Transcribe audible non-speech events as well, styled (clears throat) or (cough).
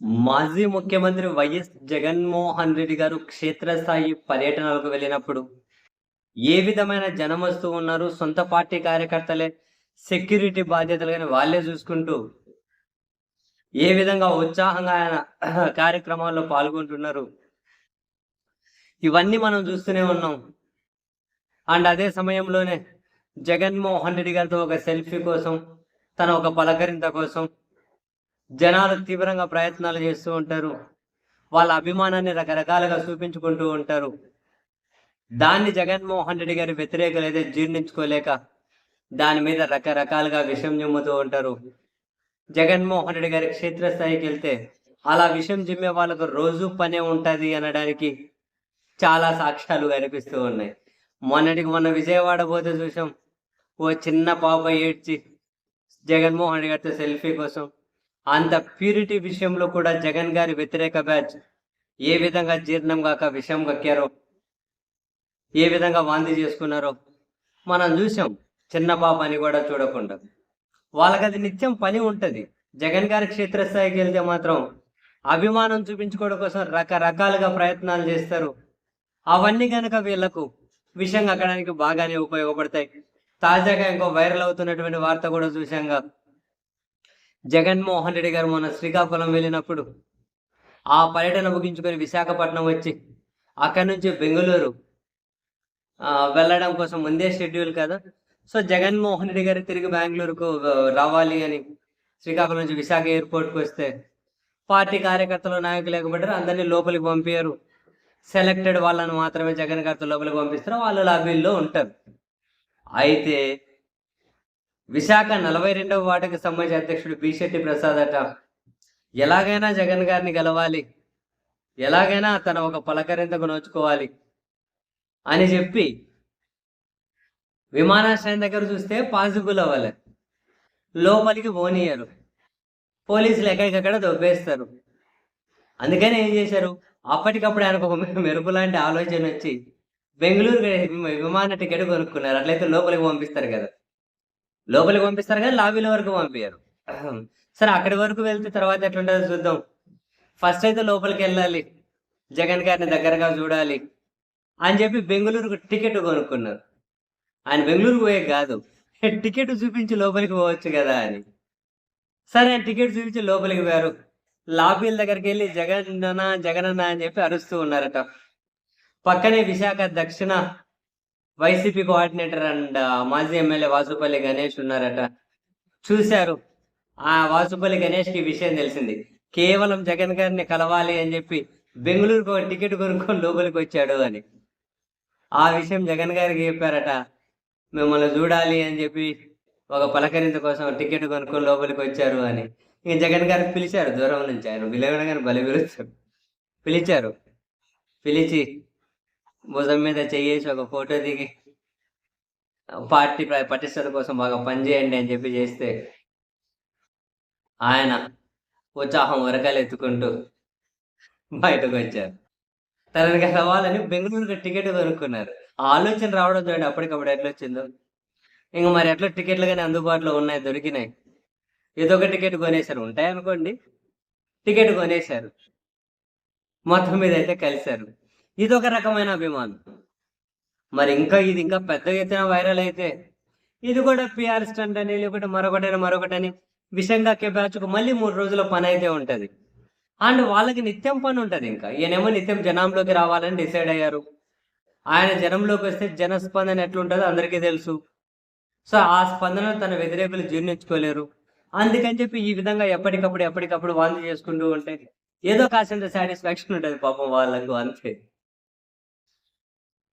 మాజీ ముఖ్యమంత్రి వైఎస్ జగన్మోహన్ రెడ్డి గారు క్షేత్రస్థాయి పర్యటనలకు వెళ్ళినప్పుడు ఏ విధమైన జనం వస్తూ ఉన్నారు? సొంత పార్టీ కార్యకర్తలే సెక్యూరిటీ బాధ్యతలు కానీ వాళ్ళే చూసుకుంటూ ఏ విధంగా ఉత్సాహంగా ఆయన (clears throat) కార్యక్రమాల్లో పాల్గొంటున్నారు? ఇవన్నీ మనం చూస్తూనే ఉన్నాం. అండ్ అదే సమయంలోనే జగన్మోహన్ రెడ్డి గారితో ఒక సెల్ఫీ కోసం తన ఒక పలకరింత కోసం జనాలు తీవ్రంగా ప్రయత్నాలు చేస్తూ ఉంటారు. వాళ్ళ అభిమానాన్ని రకరకాలుగా చూపించుకుంటూ ఉంటారు. దాన్ని జగన్మోహన్ రెడ్డి గారి వ్యతిరేకలు అయితే జీర్ణించుకోలేక దాని మీద రకరకాలుగా విషం జిమ్ముతూ ఉంటారు. జగన్మోహన్ రెడ్డి గారి క్షేత్రస్థాయికి వెళ్తే అలా విషం జిమ్మే వాళ్ళకు రోజు పనే ఉంటుంది అనడానికి చాలా సాక్ష్యాలు కనిపిస్తూ ఉన్నాయి. మొన్నటికి మొన్న విజయవాడ పోతే చూసాం. ఓ చిన్న పాప ఏడ్చి జగన్మోహన్ రెడ్డి గారితో సెల్ఫీ కోసం అంత ప్యూరిటీ విషయంలో కూడా జగన్ గారి వ్యతిరేక బ్యాచ్ ఏ విధంగా జీర్ణం కాక విషం కక్కారో ఏ విధంగా వాంతి చేసుకున్నారో మనం చూసాం. చిన్న పాప అని కూడా చూడకుండా. వాళ్ళకి అది నిత్యం పని ఉంటుంది. జగన్ గారి క్షేత్రస్థాయికి వెళ్తే మాత్రం అభిమానం చూపించుకోవడం కోసం రకరకాలుగా ప్రయత్నాలు చేస్తారు. అవన్నీ కనుక వీళ్ళకు విషయం అక్కడానికి బాగానే ఉపయోగపడతాయి. తాజాగా ఇంకో వైరల్ అవుతున్నటువంటి వార్త కూడా చూసాంగా జగన్మోహన్ రెడ్డి గారు మొన్న శ్రీకాకుళం వెళ్ళినప్పుడు ఆ పర్యటన ముగించుకొని విశాఖపట్నం వచ్చి అక్కడి నుంచి బెంగళూరు వెళ్ళడం కోసం ముందే షెడ్యూల్ కదా. సో జగన్మోహన్ రెడ్డి గారు తిరిగి బెంగళూరుకు రావాలి అని శ్రీకాకుళం నుంచి విశాఖ ఎయిర్పోర్ట్కి వస్తే పార్టీ కార్యకర్తలు నాయకులు లేకపోతే అందరినీ లోపలికి పంపించారు సెలెక్టెడ్ వాళ్ళని మాత్రమే జగన్ గారితో లోపలికి పంపిస్తారు. వాళ్ళు లాబీల్లో ఉంటారు. అయితే విశాఖ నలభై రెండవ వార్డుకి సంబంధించి అధ్యక్షుడు బిశెట్టి ప్రసాద్ అట. ఎలాగైనా జగన్ గారిని గెలవాలి. ఎలాగైనా తన ఒక పలకరింతకు నోచుకోవాలి అని చెప్పి విమానాశ్రయం దగ్గర చూస్తే పాజిబుల్ అవ్వాలి. లోపలికి పోనీయరు. పోలీసులు ఎక్కడికక్కడ దొబ్బేస్తారు. అందుకని ఏం చేశారు? అప్పటికప్పుడు ఆయనకు ఒక మెరుపు లాంటి ఆలోచన వచ్చి బెంగళూరు విమాన టికెట్ కొనుక్కున్నారు. అట్లయితే లోపలికి పంపిస్తారు కదా. లోపలికి పంపిస్తారు కానీ లాబీల వరకు పంపించారు సరే అక్కడి వరకు వెళ్తే తర్వాత ఎట్లుంటుందో చూద్దాం. ఫస్ట్ అయితే లోపలికి వెళ్ళాలి. జగన్ గారిని దగ్గరగా చూడాలి అని చెప్పి బెంగళూరుకు టికెట్ కొనుక్కున్నారు. ఆయన బెంగళూరుకు పోయే కాదు. టికెట్ చూపించి లోపలికి పోవచ్చు కదా అని. సరే ఆయన టికెట్ చూపించి లోపలికి పోయారు. లాబీల దగ్గరికి వెళ్ళి జగన్ జగనన్న అని చెప్పి అరుస్తూ ఉన్నారట. పక్కనే విశాఖ దక్షిణ వైసీపీ కోఆర్డినేటర్ అండ్ మాజీ ఎమ్మెల్యే వాసుపల్లి గణేష్ ఉన్నారట. చూశారు. ఆ వాసుపల్లి గణేష్కి విషయం తెలిసింది. కేవలం జగన్ గారిని కలవాలి అని చెప్పి బెంగళూరుకు ఒక టికెట్ కొనుక్కొని లోపలికి వచ్చాడు అని. ఆ విషయం జగన్ గారికి చెప్పారట. మిమ్మల్ని చూడాలి అని చెప్పి ఒక పలకరింత కోసం టికెట్ కొనుక్కొని లోపలికి వచ్చారు అని. ఇంక జగన్ గారికి పిలిచారు దూరం నుంచి. ఆయన పిలవగానే బలి పిలుస్తారు పిలిచారు. పిలిచి భుజం మీద చెయ్యేసి ఒక ఫోటో దిగి పార్టీ పటిష్టత కోసం బాగా పనిచేయండి అని చెప్పి చేస్తే ఆయన ఉత్సాహం ఉరకలు ఎత్తుకుంటూ బయటకు వచ్చారు. తనని కలవాలని బెంగళూరుకి టికెట్ కొనుక్కున్నారు. ఆ ఆలోచన రావడం చూడండి అప్పటికప్పుడు ఎట్లా వచ్చిందో. ఇంక మరి ఎట్లా టికెట్లు కానీ అందుబాటులో ఉన్నాయి దొరికినాయి. ఏదో ఒక టికెట్ కొనేశారు. ఉంటాయి అనుకోండి టికెట్ కొనేశారు. మొత్తం మీద అయితే కలిశారు. ఇది ఒక రకమైన అభిమానం. మరి ఇంకా ఇది ఇంకా పెద్ద ఎత్తున వైరల్ అయితే ఇది కూడా పిఆర్ స్టంట్ అని లేకుంటే మరొకటని మరొకటని విషంగా బ్యాచ్కు మళ్ళీ మూడు రోజుల పని అయితే ఉంటుంది. అండ్ వాళ్ళకి నిత్యం పని ఉంటుంది ఇంకా. ఈయనేమో నిత్యం జనంలోకి రావాలని డిసైడ్ అయ్యారు. ఆయన జనంలోకి వస్తే జనస్పందన ఎట్లుంటుందో అందరికీ తెలుసు. సో ఆ స్పందన తన వ్యతిరేకులు జీర్ణించుకోలేరు. అందుకని చెప్పి ఈ విధంగా ఎప్పటికప్పుడు ఎప్పటికప్పుడు వాంతి చేసుకుంటూ ఉంటే ఏదో కాసింత సాటిస్ఫాక్షన్ ఉంటుంది పాపం వాళ్ళకు అంతే.